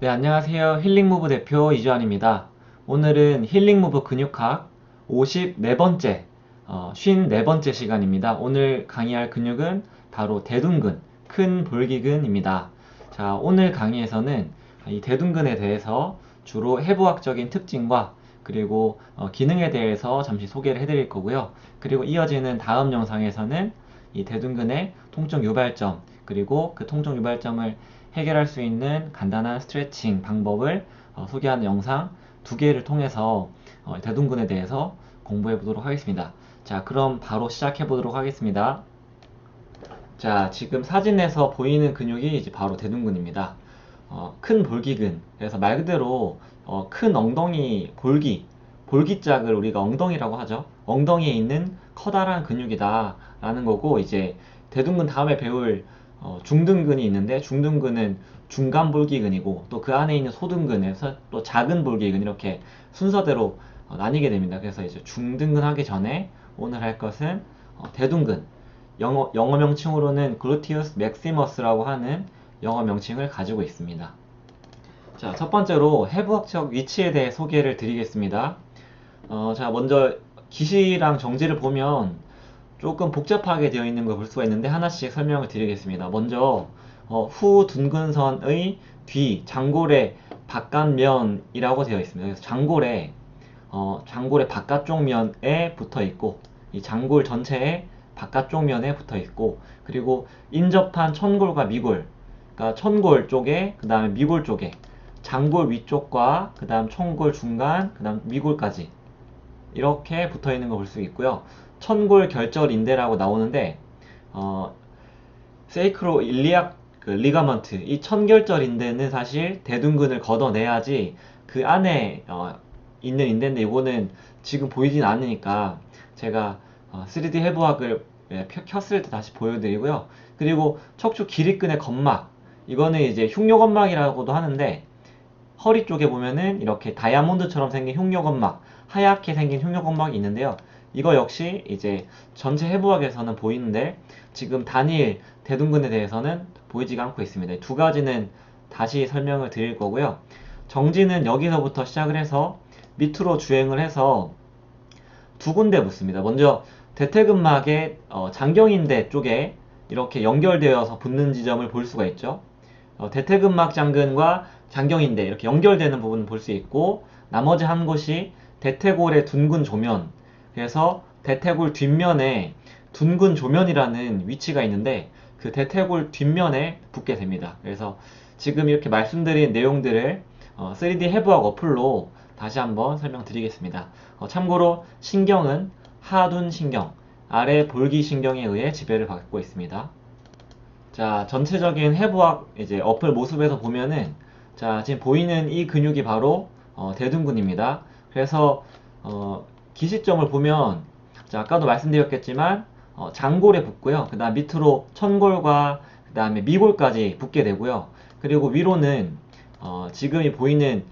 네, 안녕하세요. 힐링무브 대표 이주환입니다. 오늘은 힐링무브 근육학 54번째, 어, 54번째 시간입니다. 오늘 강의할 근육은 바로 대둔근, 큰 볼기근입니다. 자, 오늘 강의에서는 이 대둔근에 대해서 주로 해부학적인 특징과 그리고 어, 기능에 대해서 잠시 소개를 해드릴 거고요. 그리고 이어지는 다음 영상에서는 이 대둔근의 통증 유발점, 그리고 그 통증 유발점을 해결할 수 있는 간단한 스트레칭 방법을 어, 소개하는 영상 두 개를 통해서 어, 대둔근에 대해서 공부해 보도록 하겠습니다. 자, 그럼 바로 시작해 보도록 하겠습니다. 자, 지금 사진에서 보이는 근육이 이제 바로 대둔근입니다. 어, 큰 볼기근. 그래서 말 그대로 어, 큰 엉덩이 볼기, 볼기짝을 우리가 엉덩이라고 하죠. 엉덩이에 있는 커다란 근육이다 라는 거고 이제 대둔근 다음에 배울 어, 중등근이 있는데 중등근은 중간 볼기근이고 또 그 안에 있는 소등근에서 또 작은 볼기근 이렇게 순서대로 어, 나뉘게 됩니다. 그래서 이제 중등근 하기 전에 오늘 할 것은 어, 대둔근 영어, 영어 명칭으로는 gluteus maximus라고 하는 영어 명칭을 가지고 있습니다. 자, 첫 번째로 해부학적 위치에 대해 소개를 드리겠습니다. 어, 자, 먼저 기시랑 정지를 보면 조금 복잡하게 되어 있는 걸 볼 수가 있는데 하나씩 설명을 드리겠습니다. 먼저 어, 후 둔근선의 뒤 장골의 바깥면이라고 되어 있습니다. 그래서 장골에 어, 장골의 바깥쪽 면에 붙어 있고 이 장골 전체의 바깥쪽 면에 붙어 있고 그리고 인접한 천골과 미골 그러니까 천골 쪽에 그 다음에 미골 쪽에 장골 위쪽과 그 다음 천골 중간 그 다음 미골까지 이렇게 붙어 있는 걸 볼 수 있고요. 천골 결절 인대라고 나오는데 어, 세이크로 일리악 그 리가먼트 이 천결절 인대는 사실 대둔근을 걷어내야지 그 안에 어, 있는 인대인데 이거는 지금 보이진 않으니까 제가 어, 3D 해부학을 예, 펴- 켰을 때 다시 보여드리고요. 그리고 척추 기립근의 건막 이거는 이제 흉요건막이라고도 하는데 허리 쪽에 보면은 이렇게 다이아몬드처럼 생긴 흉요건막, 하얗게 생긴 흉요건막이 있는데요. 이거 역시 이제 전체 해부학에서는 보이는데 지금 단일 대둔근에 대해서는 보이지가 않고 있습니다. 두 가지는 다시 설명을 드릴 거고요. 정지는 여기서부터 시작을 해서 밑으로 주행을 해서 두 군데 붙습니다. 먼저 대퇴근막의 어, 장경인대 쪽에 이렇게 연결되어서 붙는 지점을 볼 수가 있죠. 어, 대퇴근막 장근과 장경인대 이렇게 연결되는 부분을 볼 수 있고 나머지 한 곳이 대퇴골의 둔근 조면 그래서 대퇴골 뒷면에 둔근 조면이라는 위치가 있는데 그 대퇴골 뒷면에 붙게 됩니다. 그래서 지금 이렇게 말씀드린 내용들을 어, 3D 해부학 어플로 다시 한번 설명드리겠습니다. 어, 참고로 신경은 하둔 신경, 아래 볼기 신경에 의해 지배를 받고 있습니다. 자, 전체적인 해부학 이제 어플 모습에서 보면은 자, 지금 보이는 이 근육이 바로 어, 대둔근입니다. 그래서 어, 기시점을 보면 자, 아까도 말씀드렸겠지만 어, 장골에 붙고요. 그 다음 밑으로 천골과 그 다음에 미골까지 붙게 되고요. 그리고 위로는 어, 지금이 보이는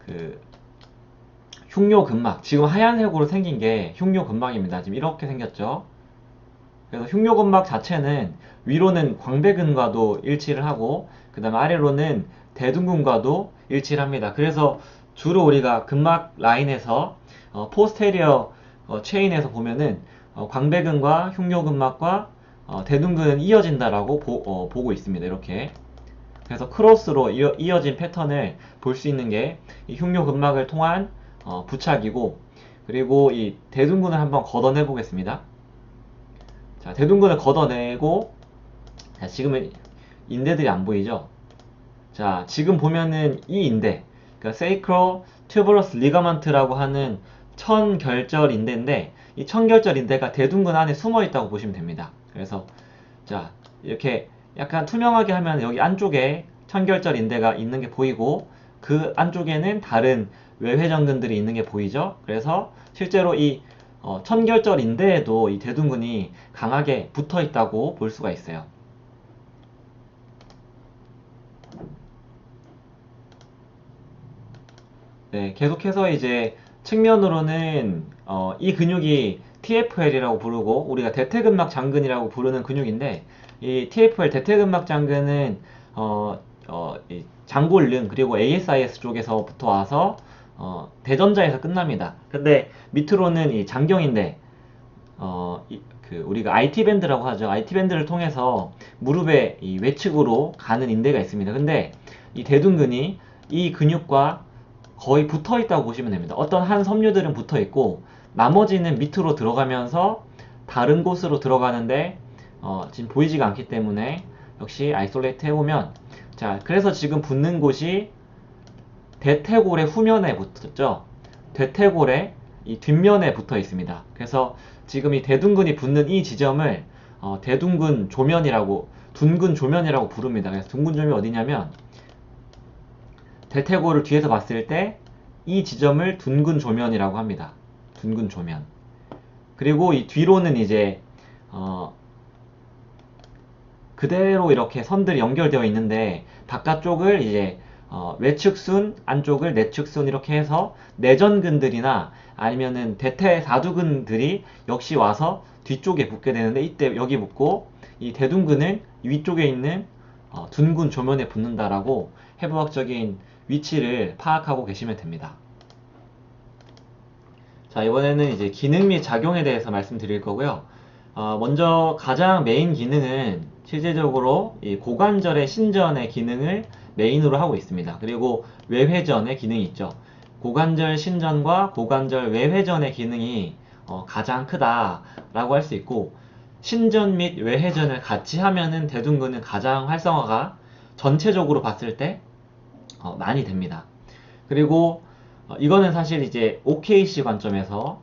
그 흉요근막 지금 하얀색으로 생긴 게 흉요근막입니다. 지금 이렇게 생겼죠. 그래서 흉요근막 자체는 위로는 광배근과도 일치를 하고 그 다음에 아래로는 대둔근과도 일치를 합니다. 그래서 주로 우리가 근막 라인에서 어, 포스테리어 어, 체인에서 보면은 어, 광배근과 흉요근막과 어, 대둔근은 이어진다라고 보, 고 있습니다. 이렇게 그래서 크로스로 이어, 이어진 패턴을 볼 수 있는 게 이 흉요근막을 통한 어, 부착이고 그리고 이 대둔근을 한번 걷어내 보겠습니다. 자, 대둔근을 걷어내고 자, 지금은 인대들이 안 보이죠? 자, 지금 보면은 이 인대, 그러니까 sacral tuberous ligament라고 하는 천결절 인대인데 이 천결절 인대가 대둔근 안에 숨어 있다고 보시면 됩니다. 그래서 자, 이렇게 약간 투명하게 하면 여기 안쪽에 천결절 인대가 있는 게 보이고 그 안쪽에는 다른 외회전근들이 있는 게 보이죠? 그래서 실제로 이 어, 천결절 인대에도 이 대둔근이 강하게 붙어 있다고 볼 수가 있어요. 네, 계속해서 이제 측면으로는 어, 이 근육이 TFL이라고 부르고 우리가 대퇴근막 장근이라고 부르는 근육인데 이 TFL 대퇴근막 장근은 어, 어, 이 장골능 그리고 ASIS 쪽에서부터 와서 어, 대전자에서 끝납니다. 근데 밑으로는 이 장경인데 어, 이- 그 우리가 IT 밴드라고 하죠. IT 밴드를 통해서 무릎의 이 외측으로 가는 인대가 있습니다. 근데 이 대둔근이 이 근육과 거의 붙어 있다고 보시면 됩니다. 어떤 한 섬유들은 붙어 있고 나머지는 밑으로 들어가면서 다른 곳으로 들어가는데 어, 지금 보이지가 않기 때문에 역시 아이솔레이트 해보면 자 그래서 지금 붙는 곳이 대퇴골의 후면에 붙었죠. 대퇴골의 이 뒷면에 붙어 있습니다. 그래서 지금 이 대둔근이 붙는 이 지점을 어, 대둔근 조면이라고 둔근 조면이라고 부릅니다. 그래서 둔근 조면이 어디냐면 대퇴골을 뒤에서 봤을 때 이 지점을 둔근 조면이라고 합니다. 둔근 조면. 그리고 이 뒤로는 이제 어, 그대로 이렇게 선들이 연결되어 있는데 바깥쪽을 이제 어, 외측순, 안쪽을 내측순 이렇게 해서 내전근들이나 아니면은 대퇴 사두근들이 역시 와서 뒤쪽에 붙게 되는데 이때 여기 붙고 이 대둔근은 위쪽에 있는 어, 둔근 조면에 붙는다라고 해부학적인 위치를 파악하고 계시면 됩니다. 자, 이번에는 이제 기능 및 작용에 대해서 말씀드릴 거고요. 어, 먼저 가장 메인 기능은 실제적으로 이 고관절의 신전의 기능을 메인으로 하고 있습니다. 그리고 외회전의 기능이 있죠. 고관절 신전과 고관절 외회전의 기능이 어, 가장 크다라고 할 수 있고 신전 및 외회전을 같이 하면은 대둔근은 가장 활성화가 전체적으로 봤을 때 어, 많이 됩니다. 그리고 어, 이거는 사실 이제 OKC 관점에서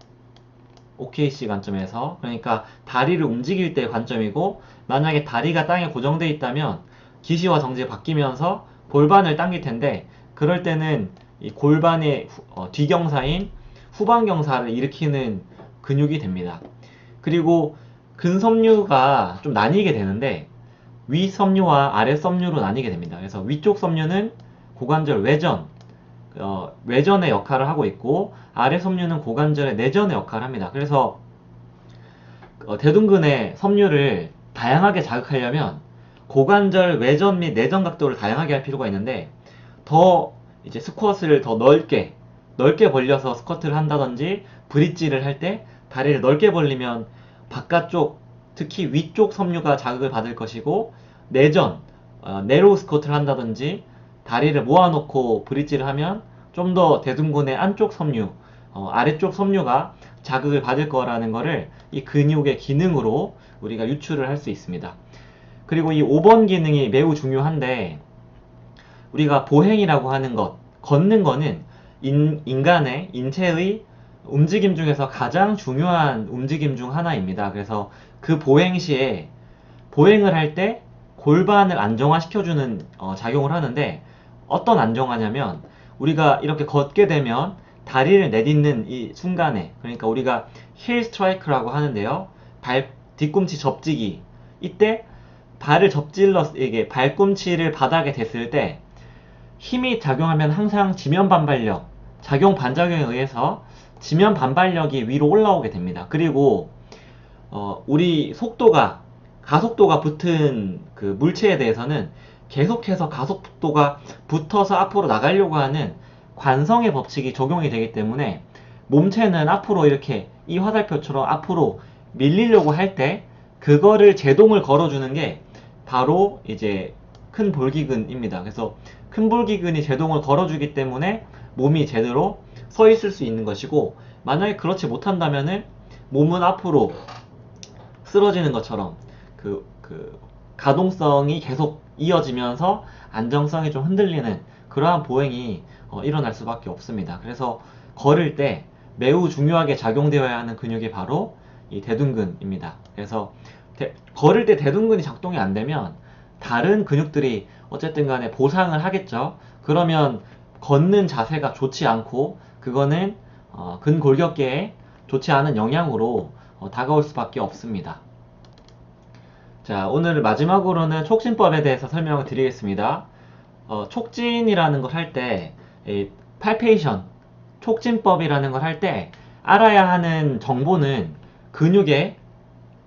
OKC 관점에서 그러니까 다리를 움직일 때 관점이고 만약에 다리가 땅에 고정되어 있다면 기시와 정지 바뀌면서 골반을 당길 텐데 그럴 때는 이 골반의 후- 어, 뒤경사인 후방경사를 일으키는 근육이 됩니다. 그리고 근섬유가 좀 나뉘게 되는데 위 섬유와 아래 섬유로 나뉘게 됩니다. 그래서 위쪽 섬유는 고관절 외전, 어, 외전의 역할을 하고 있고 아래 섬유는 고관절의 내전의 역할을 합니다. 그래서 어, 대둔근의 섬유를 다양하게 자극하려면 고관절 외전 및 내전 각도를 다양하게 할 필요가 있는데 더 이제 스쿼트를 더 넓게 넓게 벌려서 스쿼트를 한다든지 브릿지를 할 때 다리를 넓게 벌리면 바깥쪽 특히 위쪽 섬유가 자극을 받을 것이고 내전 어, 네로우 스쿼트를 한다든지 다리를 모아놓고 브릿지를 하면 좀 더 대둔근의 안쪽 섬유 어, 아래쪽 섬유가 자극을 받을 거라는 거를 이 근육의 기능으로 우리가 유추를 할 수 있습니다. 그리고 이 5번 기능이 매우 중요한데 우리가 보행이라고 하는 것, 걷는 거는 인, 인간의 인체의 움직임 중에서 가장 중요한 움직임 중 하나입니다. 그래서 그 보행 시에 보행을 할 때 골반을 안정화시켜주는 어, 작용을 하는데 어떤 안정화냐면 우리가 이렇게 걷게 되면 다리를 내딛는 이 순간에 그러니까 우리가 힐 스트라이크라고 하는데요. 발 뒤꿈치 접지기 이때 발을 접질러 이게 발꿈치를 바닥에 댔을 때 힘이 작용하면 항상 지면 반발력, 작용 반작용에 의해서 지면 반발력이 위로 올라오게 됩니다. 그리고 어, 우리 속도가 가속도가 붙은 그 물체에 대해서는 계속해서 가속도가 붙어서 앞으로 나가려고 하는 관성의 법칙이 적용이 되기 때문에 몸체는 앞으로 이렇게 이 화살표처럼 앞으로 밀리려고 할 때 그거를 제동을 걸어주는 게 바로 이제 큰 볼기근입니다. 그래서 큰 볼기근이 제동을 걸어주기 때문에 몸이 제대로 서 있을 수 있는 것이고 만약에 그렇지 못한다면은 몸은 앞으로 쓰러지는 것처럼 그, 그 가동성이 계속 이어지면서 안정성이 좀 흔들리는 그러한 보행이 어, 일어날 수밖에 없습니다. 그래서 걸을 때 매우 중요하게 작용되어야 하는 근육이 바로 이 대둔근입니다. 그래서 대- 걸을 때 대둔근이 작동이 안 되면 다른 근육들이 어쨌든 간에 보상을 하겠죠. 그러면 걷는 자세가 좋지 않고 그거는 어, 근골격계에 좋지 않은 영향으로 어, 다가올 수밖에 없습니다. 자, 오늘 마지막으로는 촉진법에 대해서 설명을 드리겠습니다. 어, 촉진이라는 걸 할 때, 이 팔페이션, 촉진법이라는 걸 할 때 알아야 하는 정보는 근육의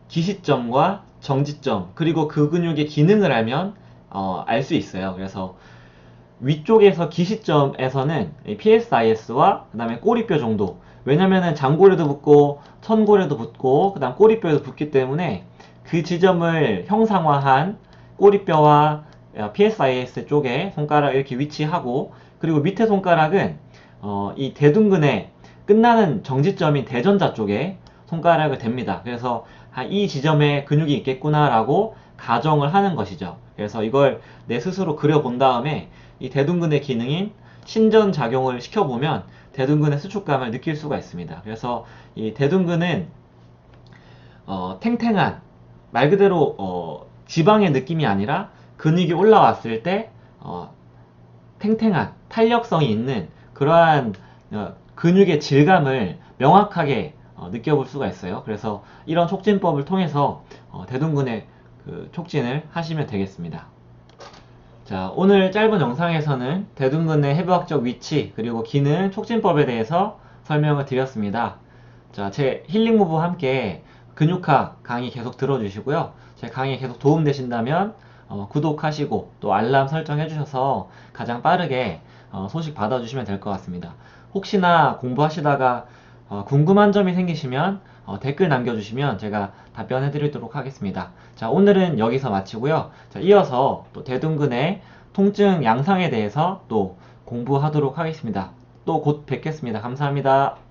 기시점과 정지점, 그리고 그 근육의 기능을 알면 알수 있어요. 그래서 위쪽에서 기시점에서는 PSIS와 그 다음에 꼬리뼈 정도 왜냐면은 장고래도 붙고 천고래도 붙고 그 다음 꼬리뼈에도 붙기 때문에 그 지점을 형상화한 꼬리뼈와 PSIS 쪽에 손가락 이렇게 위치하고 그리고 밑에 손가락은 어, 이 대둔근의 끝나는 정지점인 대전자 쪽에 손가락을 댑니다. 그래서 아, 이 지점에 근육이 있겠구나라고 가정을 하는 것이죠. 그래서 이걸 내 스스로 그려본 다음에 이 대둔근의 기능인 신전 작용을 시켜보면 대둔근의 수축감을 느낄 수가 있습니다. 그래서 이 대둔근은 어, 탱탱한 말 그대로 어, 지방의 느낌이 아니라 근육이 올라왔을 때 어, 탱탱한 탄력성이 있는 그러한 어, 근육의 질감을 명확하게 어, 느껴볼 수가 있어요. 그래서 이런 촉진법을 통해서 어, 대둔근의 그 촉진을 하시면 되겠습니다. 자, 오늘 짧은 영상에서는 대둔근의 해부학적 위치 그리고 기능 촉진법에 대해서 설명을 드렸습니다. 자, 제 힐링 무브와 함께 근육학 강의 계속 들어주시고요. 제 강의에 계속 도움되신다면 어, 구독하시고 또 알람 설정해 주셔서 가장 빠르게 어, 소식 받아주시면 될 것 같습니다. 혹시나 공부하시다가 어, 궁금한 점이 생기시면 어, 댓글 남겨주시면 제가 답변해 드리도록 하겠습니다. 자, 오늘은 여기서 마치고요. 자, 이어서 또 대둔근의 통증 양상에 대해서 또 공부하도록 하겠습니다. 또 곧 뵙겠습니다. 감사합니다.